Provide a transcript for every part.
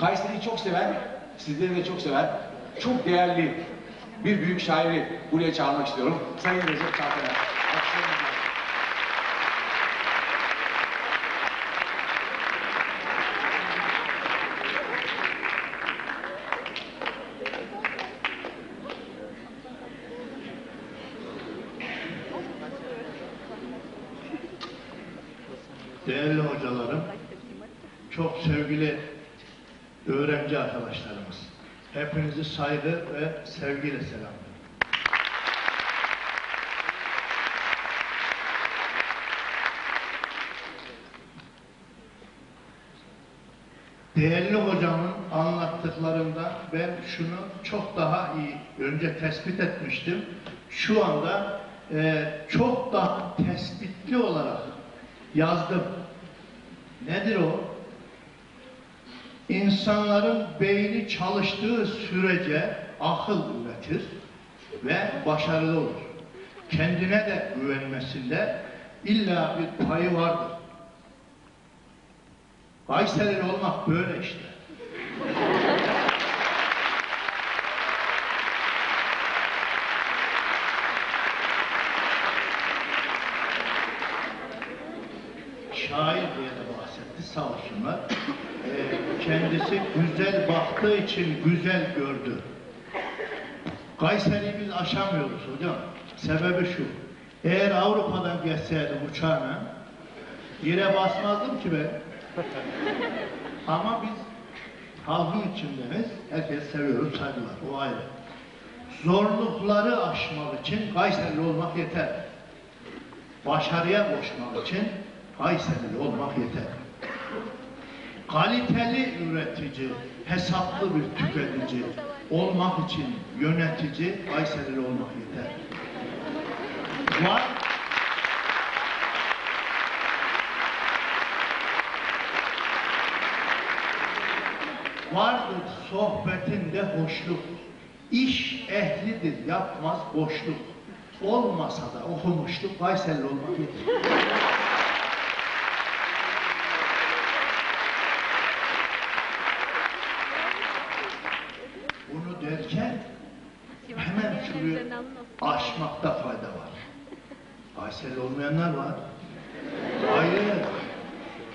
Kayseri'yi çok seven, sizleri de çok seven, çok değerli bir büyük şairi buraya çağırmak istiyorum. Sayın Recep. Alkışlarınızla. Değerli hocalarım, çok sevgili öğrenci arkadaşlarımız, hepinizi saygı ve sevgiyle selamlıyorum. Değerli hocamın anlattıklarında ben şunu çok daha iyi önce tespit etmiştim. Şu anda e, çok daha tespitli olarak yazdım. Nedir o? İnsanların beyni çalıştığı sürece akıl üretir ve başarılı olur. Kendine de güvenmesinde illa bir payı vardır. Kayserili olmak böyle işte. Kendisi güzel baktığı için güzel gördü. Kayseri'yi biz aşamıyoruz hocam. Sebebi şu. Eğer Avrupa'dan geçseydim uçağına yere basmazdım ki ben. Ama biz halkın içindeniz. Herkes seviyoruz, saygılar. O ayrı. Zorlukları aşmak için Kayserili olmak yeter. Başarıya koşmak için Kayserili olmak yeter. Kaliteli üretici, hesaplı bir tüketici olmak için yönetici Kayserili olmak yeter. Var, vardır sohbetinde hoşluk. İş ehlidir, yapmaz boşluk. Olmasa da okumuşluk, Kayserili olmak yeter. Bunu derken şurayı aşmakta fayda var. Kayseri olmayanlar var. Hayır.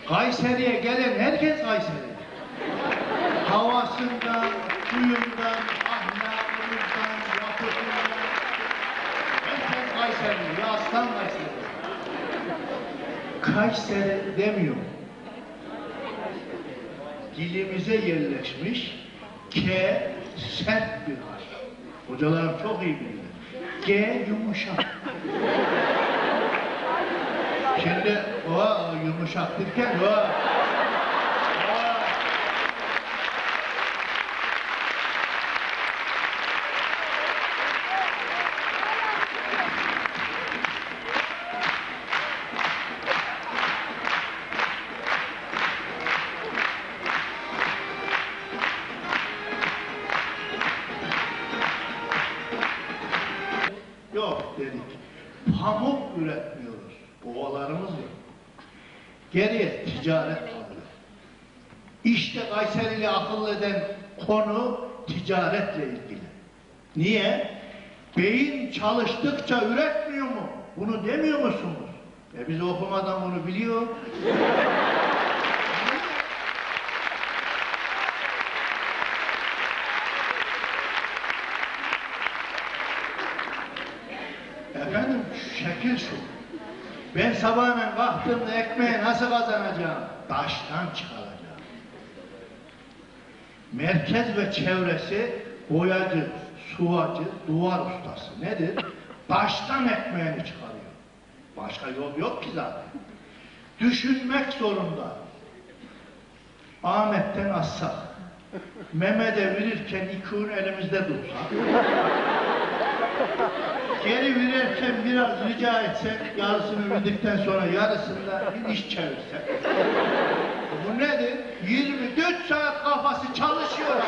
Kayseri'ye gelen herkes Kayseri. Havasından, suyundan, ahlakından, yapısından herkes Kayseri. Ya aslan Kayseri. Kayseri demiyor. Dilimize yerleşmiş K sert bir harf. Hocalarım çok iyi bilir. G yumuşak. Şimdi o yumuşak derken o, Ovalarımız yok. Geriye ticaret kalıyor. İşte Kayserili akıl eden konu ticaretle ilgili. Niye? Beyin çalıştıkça üretmiyor mu? Bunu demiyor musunuz? E biz okumadan bunu biliyor. Efendim şekil şu. Ben sabahleyin kalktığımda ekmeği nasıl kazanacağım? Taştan çıkaracağım. Merkez ve çevresi boyacı, suvacı, duvar ustası. Nedir? Taştan ekmeğini çıkarıyor. Başka yol yok ki zaten. Düşünmek zorunda. Ahmet'ten assak. Mehmet'e verirken iki elimizde dursa. Geri verirken biraz rica etsek, yarısını bildikten sonra yarısında bir iş çevirsek. Bu nedir? 24 saat kafası çalışıyor.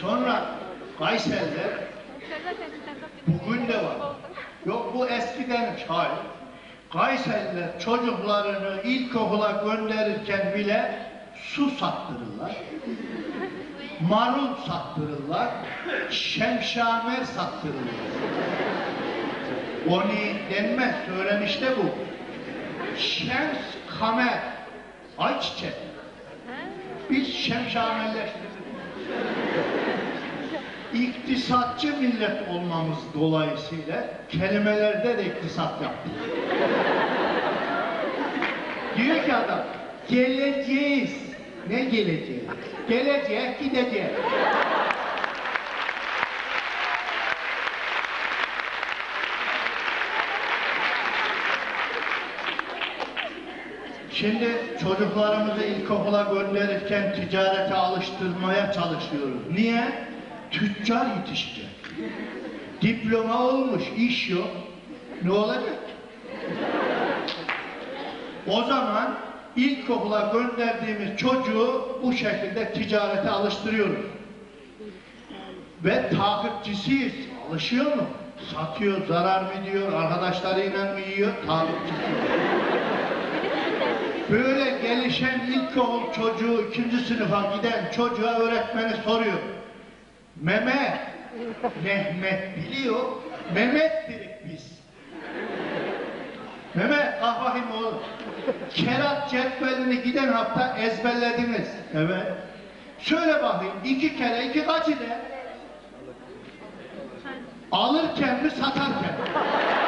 Sonra Kayseri'de bu Yok bu eskiden çay. Kayseriler çocuklarını ilkokula gönderirken bile su sattırırlar. Marul sattırırlar. Şemşamer sattırırlar. Onu denmez, söylenişte bu. Şems kamer, ayçiçek. Biz şemşamerleştirdik. İktisatçı millet olmamız dolayısıyla kelimelerde de iktisat yaptık. Diyor ki adam, geleceğiz. Ne geleceğiz? Gelecek, gidecek. Şimdi çocuklarımızı ilkokula gönderirken ticarete alıştırmaya çalışıyoruz. Niye? Tüccar yetişecek. Diploma olmuş, iş yok. Ne olacak? O zaman ilkokula gönderdiğimiz çocuğu bu şekilde ticarete alıştırıyoruz. Ve takipçisiyiz. Alışıyor mu? Satıyor, zarar mı diyor, arkadaşlarıyla mı yiyor? Takipçisi. Böyle gelişen ilkokul çocuğu ikinci sınıfa giden çocuğa öğretmeni soruyor. Mehmet, Mehmet biliyor, Mehmet dedik biz. Mehmet, ah bakayım oğlum. Kerat cetvelini giden hafta ezberlediniz. Evet. Söyle bakayım, iki kere iki kaç eder? Alırken mi satarken? mi?